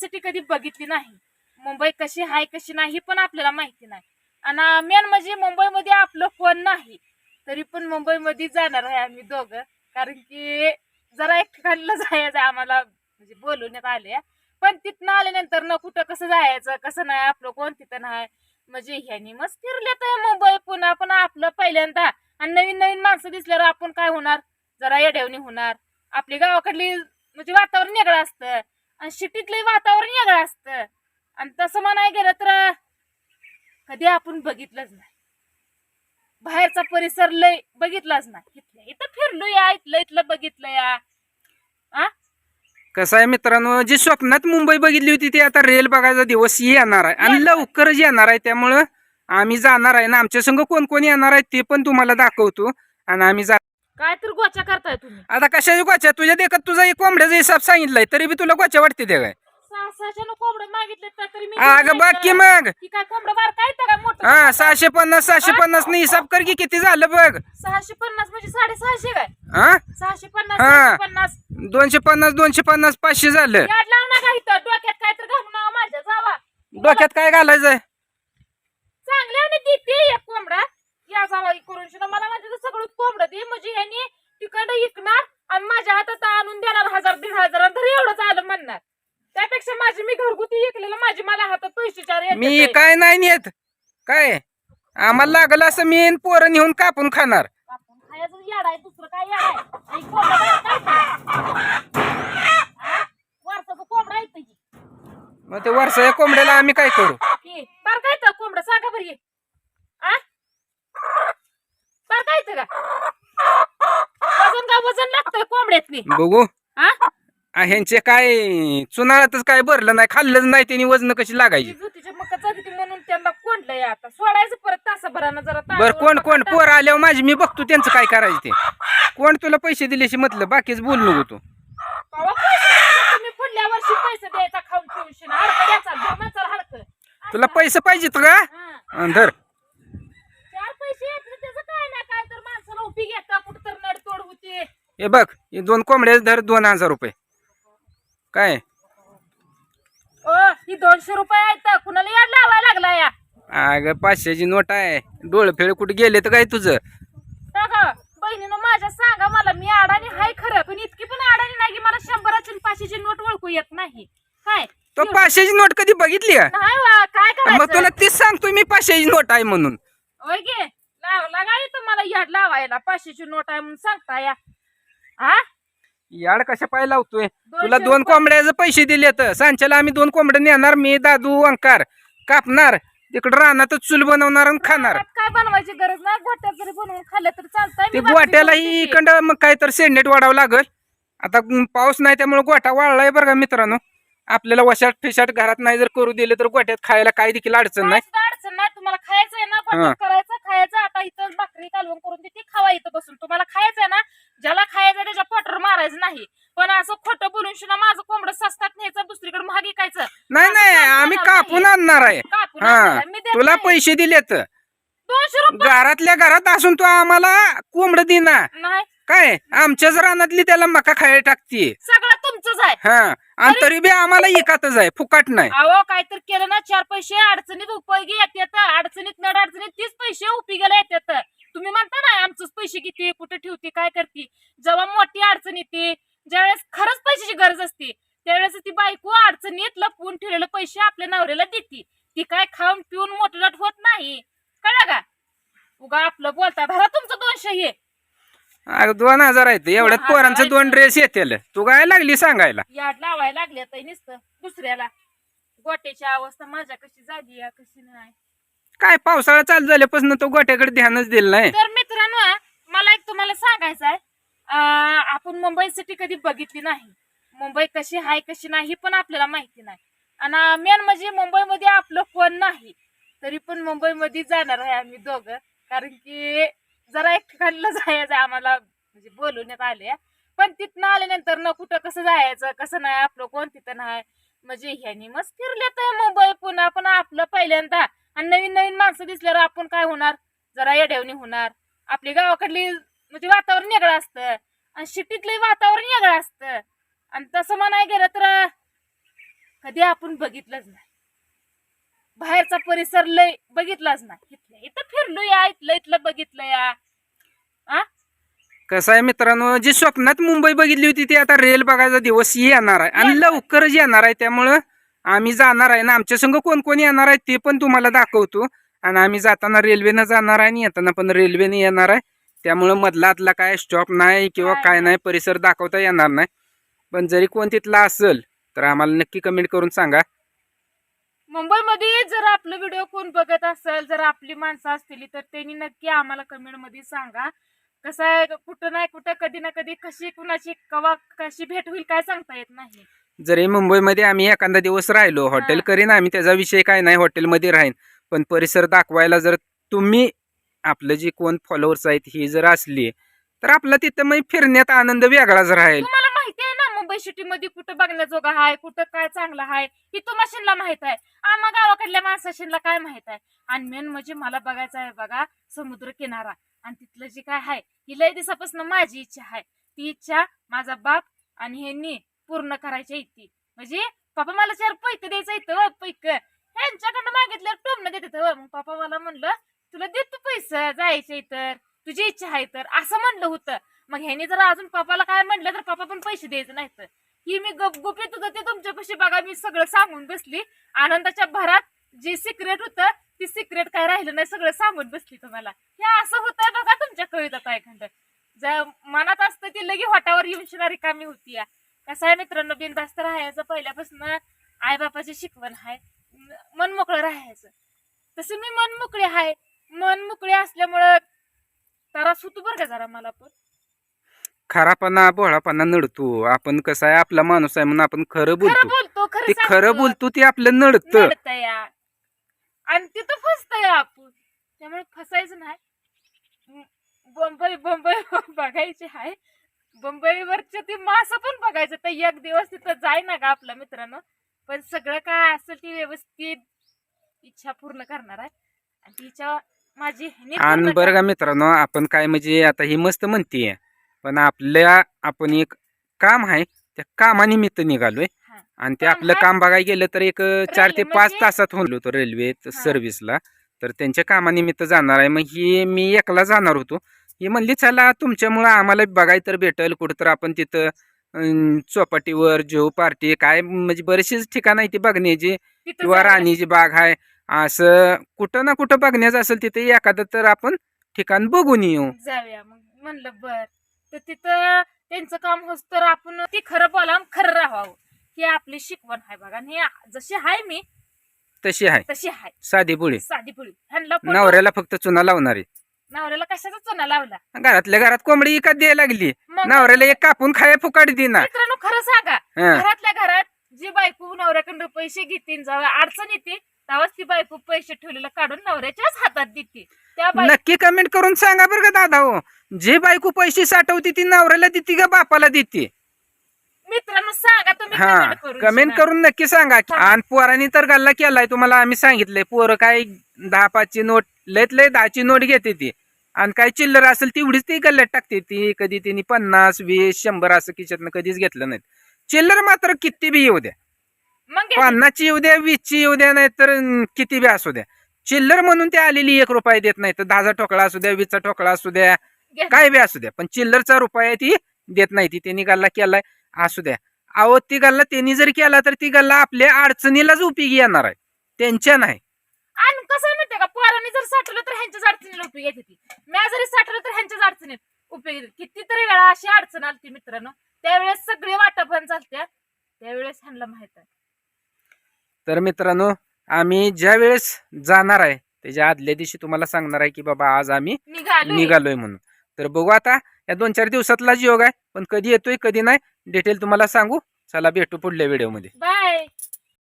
City कधी बघितली नाही. मुंबई कशी आहे कशी नाही पण आपल्याला माहिती नाही. आणि मेन म्हणजे मुंबईमध्ये आपलं कोण नाही तरी पण मुंबईमध्ये जाणार आहे आम्ही दोघं. कारण की जरा एक ठिकाणला जायचं आम्हाला म्हणजे बोलवण्यात आले पण तिथनं आल्यानंतर ना कुठं कसं जायचं कसं नाही आपलं कोण तिथं नाही. म्हणजे ह्यानी मग फिरले तर मुंबई पुन्हा पण आपलं पहिल्यांदा. आणि नवीन नवीन माणसं दिसल्यावर आपण काय होणार? जरा येड्यावणी होणार. आपली गावाकडली म्हणजे वातावरण वेगळं असतं. आणि सिटीतलं वातावरण वेगळं असतं. आणि तसं म्हणाय गेलं तर कधी आपण बघितलंच नाही. बाहेरचा परिसर लय बघितलाच नाही. इथल्या इथं फिरलो या इथलं इथलं बघितलं या आ? कसं आहे मित्रांनो जी स्वप्नात मुंबई बघितली होती ती आता रेल बघायचा दिवस येणार आहे. आणि. लवकरच येणार आहे. त्यामुळं आम्ही जाणार आहे ना आमच्या संघ कोण कोण येणार आहे ते पण तुम्हाला दाखवतो. आणि आम्ही जा काय तर गोचा करताय तुम्ही. आता कशाची गोच्या तुझ्या देखत तुझा एक कोंबड्याचा हिसाब सांगितलाय तरी बी तुला गोच्या वाटते ते काय? सहा सहाशे कोंबडे मागितले तर तरी मी अगं बघ की मग. की काय कोंबडं बार काय तर काय मोठं? हा सहाशे पन्नास सहाशे पन्नास ने हिसाब कर की किती झालं बघ. सहाशे पन्नास म्हणजे साडेसहाशे काय? हा? सहाशे पन्नास हा. सहाशे पन्नास. दोनशे पन्नास दोनशे पन्नास पाचशे झालं. याड लावू नका इथं. डोक्यात काय तर घालू नका माझ्या जावा. डोक्यात काय घालायचंय? चांगल्याने देते एक कोंबडा. या जावा करून शिना मला म्हणजे सगळं कोंबडं दे. म्हणजे ह्यानी तिकडं विकणार आणि माझ्या हातात आणून देणार हजार दीड हजार तरी एवढंच आलं म्हणणार. त्यापेक्षा माझी मी घरगुती विकलेलं माझी मला हातात पैसे चार मी. काय नाही नेत. काय? आम्हाला लागलं असं मी पोरं नेऊन कापून खाणार. दुसरं काय येतं मग ते वर्षाच्या कोंबड्याला आम्ही काय करू की बार काय तर कोंबडा सांगा बरं ये आ बार काय वजन का वजन कोंबड्यातनी? बघू. हा आ, ह्यांचे काय चुनाळ्यातच काय भरलं नाही खाल्लंच नाही त्यांनी वजन कशी लागायची? जुतीच्या म्हणून त्यांना कोंडलंय आता. सोडायचं परत तासाभरानं जरा बर तांदूळ कोण? कोण. पोर आल्यावर माझी मी बघतो त्यांचं काय करायचं ते. कोण तुला पैसे दिल्याशी म्हटलं बाकीच बोल नको तू. कवा पैसे द्यायचे तुम्ही पुढल्या वर्षी पैसे द्यायचा खाऊन पिऊन शिना. हडकं द्यायचा जमाचा हडकं. तुला पैसे पाहिजेत का हा. अन धर चार पैसे येत नाही त्याचं काय ना काय तर माणसाला उपयोग येतात कुठं तर नडतोड होते हे बघ हे दोन कोंबड्या धर दोन हजार रुपये. काय? ओ ही दोनशे रुपये आहेत कुणाला याड लावायला लागला या? अगं पाचशेची नोट आहे. डोळ फेळ कुठे गेले तर काय तुझं? टाका बहिणीनं माझ्या सांगा मला मी अडाणी हाय खरं पण इतकी पण अडाणी नाही की मला शंभराची आणि पाचशेची नोट ओळखू येत नाही. काय तो पाचशेची नोट कधी बघितली का नाही वा, काय मग करायचं? तुला तीच सांगतो मी पाचशेची नोट आहे म्हणून. होय गे लावला गाडी तुम्हाला याड लावायला? पाचशेची नोट आहे म्हणून सांगता या हा याड कशा पाय लावतोय? तुला दोन. कोंबड्याचे पैसे दिले तर सांच्याला आम्ही दोन कोंबड्या नेणार मी दादू अंकार कापणार. तिकडं रानातच चूल बनवणार आणि खाणार. काय बनवायची गरज नाही. गोट्यात जरी बनवून खाल्लं तरी चालतंय. ते देते. इकडं मग काय तर सेंडेट वाढावं लागल. आता पाऊस नाही त्यामुळे गोठा वाळलाय बरं का मित्रांनो. आपल्याला वशाट फिशाट घरात नाही जर करू दिले तर गोट्यात खायला काही देखील अडचण नाही. काय अडचण नाही. तुम्हाला खायचं आहे ना करायचं खायचं. आता इथं भाकरी कालवून करून देते. खावा इथं बसून. तुम्हाला खायचं आहे ना ज्याला खायचं त्याच्या पोटर मारायचं नाही. पण असं खोटं बोलून शिना माझं कोंबडं सस्तात न्यायचं दुसरीकडे महाग विकायचं. नाही नाही आम्ही कापून आणणार आहे. कापून हा आणणार आहे. मी देत तुला नाही. पैसे दिलेत. दोनशे रुपये. घरातल्या घरात असून तू आम्हाला कोंबड देणार नाही. काय आमच्याच रानातली त्याला मका खायला टाकते. सगळं तुमचंच आहे. हा आणि तरी बी आम्हाला एकातच आहे फुकाट नाही. अहो काहीतरी केलं ना चार पैसे अडचणीत उपयोगी येतात. अडचणीत नड अडचणीत तीच पैसे उपयोगाला येतात. तुम्ही म्हणता ना आमचंच पैसे किती? ठेवते काय करते? जेव्हा मोठी अडचण येते ज्यावेळेस खरंच पैशाची गरज असते त्यावेळेस ती बायको अडचणीत लपवून ठेवलेले पैसे आपल्या नवऱ्याला देते. ती काय खाऊन पिऊन मोठलट होत नाही. कळलं का? उगा आपलं बोलता धरा तुमचं दोनशे हे. अगं दोन हजार आहेत. एवढ्यात पोरांचं दोन. ड्रेस येतील. तू काय लागली सांगायला? याड लावायला लागले तर नुसतं. दुसऱ्याला. गोट्याची अवस्था माझ्या कशी झाली आहे, कशी नाही. काय पावसाळा चालू झाल्यापासून तो गोट्याकडे ध्यानच दिलं नाही. तर मित्रांनो मला एक तुम्हाला सांगायचं आहे. आपण मुंबई सिटी कधी बघितली नाही. मुंबई कशी आहे कशी नाही पण आपल्याला माहिती नाही. आणि मेन म्हणजे मुंबईमध्ये आपलं कोण नाही तरी पण मुंबईमध्ये जाणार आहे आम्ही दोघं. कारण की जरा एक ठिकाणला जायचं आहे आम्हाला म्हणजे बोलवण्यात आले. पण तिथनं आल्यानंतर ना कुठं कसं जायचं कसं नाही आपलं कोण तिथं नाही. म्हणजे ह्यानी मग फिरले तर मुंबई पुन्हा. पण आपलं पहिल्यांदा आणि नवीन नवीन माणसं दिसल्यावर आपण काय होणार? जरा येड्यावणी होणार. आपली गावाकडली म्हणजे वातावरण वेगळं असतं. आणि सिटीतलं वातावरण वेगळं असतं. आणि तसं म्हणाय गेलं तर कधी आपण बघितलंच नाही. बाहेरचा परिसर लय बघितलाच नाही. इथल्या इथं फिरलो या इथलं इथलं बघितलं या. आ? कसं आहे मित्रांनो जी स्वप्नात मुंबई बघितली होती ती आता रेल बघायचा दिवस येणार आहे. आणि. लवकरच येणार आहे. त्यामुळं आम्ही जाणार आहे ना आमच्या संग कोण कोण येणार आहे ते पण तुम्हाला दाखवतो. आणि आम्ही जाताना रेल्वेनं जाणार आहे आणि येताना पण रेल्वेने येणार आहे. त्यामुळं मधलातला काय स्टॉप नाही किंवा काय नाही. परिसर दाखवता येणार नाही. पण जरी कोण तिथला असेल तर आम्हाला नक्की कमेंट करून सांगा. मुंबईमध्ये जर आपलं व्हिडिओ कोण बघत असेल जर आपली माणसं असतील तर त्यांनी नक्की आम्हाला कमेंटमध्ये सांगा. कसं आहे कुठं नाही कुठं कधी ना कधी कशी कुणाची कवा कशी भेट होईल काय सांगता येत नाही. जरी मुंबईमध्ये आम्ही एखादा दिवस राहिलो हॉटेल. करीन आम्ही त्याचा विषय काय नाही हॉटेलमध्ये राहीन. पण परिसर दाखवायला जर तुम्ही आपलं जे कोण फॉलोअर्स आहेत ही जर असली तर आपला तिथं मग फिरण्यात आनंद वेगळाच राहील. तुम्हाला माहिती आहे ना मुंबई सिटी मध्ये कुठं बघण्याजोगा आहे कुठं काय चांगलं आहे हे तुम्हा शिनला माहीत आहे. आम्हा गावाकडल्या माणसाशीला काय माहीत आहे? आणि मेन म्हणजे मला बघायचं आहे बघा समुद्र किनारा आणि तिथलं जे काय आहे ही लय दिवसापासून माझी इच्छा आहे ती इच्छा माझा बाप आणि ह्यांनी पूर्ण करायची ती म्हणजे पप्पा मला चार पैक द्यायचं इथं पैक. त्यांच्याकडनं मागितलं टोमनं देत होतं मग पप्पा मला म्हणलं तुला देतो पैसे जायचे तर. तुझी इच्छा आहे तर. असं म्हणलं होतं. मग ह्याने जर अजून पप्पाला काय म्हणलं तर पप्पा पण पैसे द्यायचे नाहीत. ही मी गप होतं ते तुमच्यापाशी बघा मी सगळं सांगून बसली. आनंदाच्या भरात जे सिक्रेट होतं ती सिक्रेट काय राहिलं नाही सगळं सांगून बसली तुम्हाला. हे असं होतं बघा तुमच्या कवितात ऐकंड जर मनात असतं ती लगी वाटावर येऊन शिणारी कामी होती कसं आहे मित्रांनो बिनधास्त राहायचं पहिल्यापासून. आई बापाची शिकवण आहे मन मोकळं राहायचं. तसं मी मन मोकळे आहे. मन मोकळे असल्यामुळं त्रास होतो बरं का जरा मला पण. खरापणा बोळापणा नडतो. आपण कसं आहे आपला माणूस आहे म्हणून आपण खरं खरं बोलतो. ते खरं सांगतो. बोलतो ते आपलं नडतं. नडतंय या आणि तिथं फसतंय आपण. त्यामुळे फसायचं नाही. म- बंबई बंबई बघायची आहे. बंबईवरचे ती मासं पण बघायचं. तर एक दिवस तिथं जाय ना का आपला मित्रांनो. पण सगळं काय असेल ती व्यवस्थित इच्छा पूर्ण करणार आहे आणि ती इच्छा माझी आणि बरं का मित्रांनो आपण काय म्हणजे आता ही मस्त म्हणतीये पण आपल्या आपण एक काम आहे त्या कामानिमित्त निघालोय. आणि ते आपलं? काम बघायला गेलं तर एक चार ते पाच म्हणजे- तासात होलो होतो रेल्वे. सर्व्हिसला तर त्यांच्या कामानिमित्त जाणार आहे मग ही मी एकला जाणार होतो ही म्हणली चला तुमच्यामुळं आम्हाला बघायला तर भेटेल कुठं तर आपण तिथं चौपाटीवर जेव पार्टी काय म्हणजे बरेचसेच ठिकाणं आहे ती बघण्याची किंवा. राणीची बाग आहे असं कुठं ना कुठं बघण्याचं असेल तिथे एखादं तर आपण ठिकाण बघून येऊ. जाऊया मग. म्हणलं बर. तर तिथं त्यांचं काम होस तर आपण ती खरं बोला आणि खरं राहावं. ही आपली शिकवण आहे बघा. आणि हे जशी आहे मी तशी आहे. तशी आहे. साधी पुळी साधी पुळी ह्यांना पण नवऱ्याला फक्त चुना लावणारी. नवऱ्याला कशाचा चुना लावला? घरातल्या घरात कोंबडी इकत द्यायला लागली. मग? नवऱ्याला एक कापून खाया फुकाट देना. मित्रांनो खरं सांगा. हं. घरातल्या घरात जी बायको नवऱ्याकडून पैसे घेते जाऊ अडचण येते तेव्हाच ती बायको पैसे ठेवलेलं काढून नवऱ्याच्याच हातात देते. त्या बाय नक्की कमेंट करून सांगा बरं का दादा हो. जे बायको पैसे साठवते ती नवऱ्याला देते का बापाला देते? मित्रांनो सांगा तुम्ही हा. comment करून कमेंट. करून नक्की सांगा. सांगा. आणि पोरांनी तर गल्ला केलाय तुम्हाला आम्ही सांगितलंय. पोरं काय दहा पाचची नोट लयत लय दहाची नोट घेते ती. आणि काय चिल्लर असेल तेवढीच ती गल्ल्यात टाकते ती. कधी तिने पन्नास वीस शंभर असं खिशातनं कधीच घेतलं नाही चिल्लर मात्र किती बी येऊ द्या. पन्नासची येऊ द्या वीसची येऊ द्या नाही तर किती बी असू द्या. चिल्लर म्हणून ते आलेली एक रुपये देत नाही तर दहाचा ठोकळा असू द्या वीसचा ठोकळा असू द्या. काय बी असू द्या. पण चिल्लरचा रुपया ती देत नाही. ती त्यांनी गल्ला केलाय असू द्या. अहो ती गल्ला त्यांनी जर केला तर ती गल्ला आपल्या अडचणीलाच उपयोगी येणार आहे. त्यांच्या नाही. कसं आहे माहितीये का? पोरांनी जर साठवलं तर ह्यांच्याच अडचणीला उपयोग येते ती म्या जरी साठवलं तर ह्यांच्याच अडचणीत उपयोग येते कितीतरी वेळा अशी अडचण आली मित्रांनो. त्यावेळेस सगळे वाटपण चालत्या. त्यावेळेस ह्यांना माहीत आहे. तर मित्रांनो आम्ही ज्या वेळेस जाणार आहे त्याच्या आदल्या दिवशी तुम्हाला सांगणार आहे की बाबा आज आम्ही निघालो निघालोय म्हणून. तर बघू आता या दोन चार दिवसातला योग आहे पण कधी येतोय कधी नाही डिटेल तुम्हाला सांगू. चला भेटू पुढल्या व्हिडिओमध्ये बाय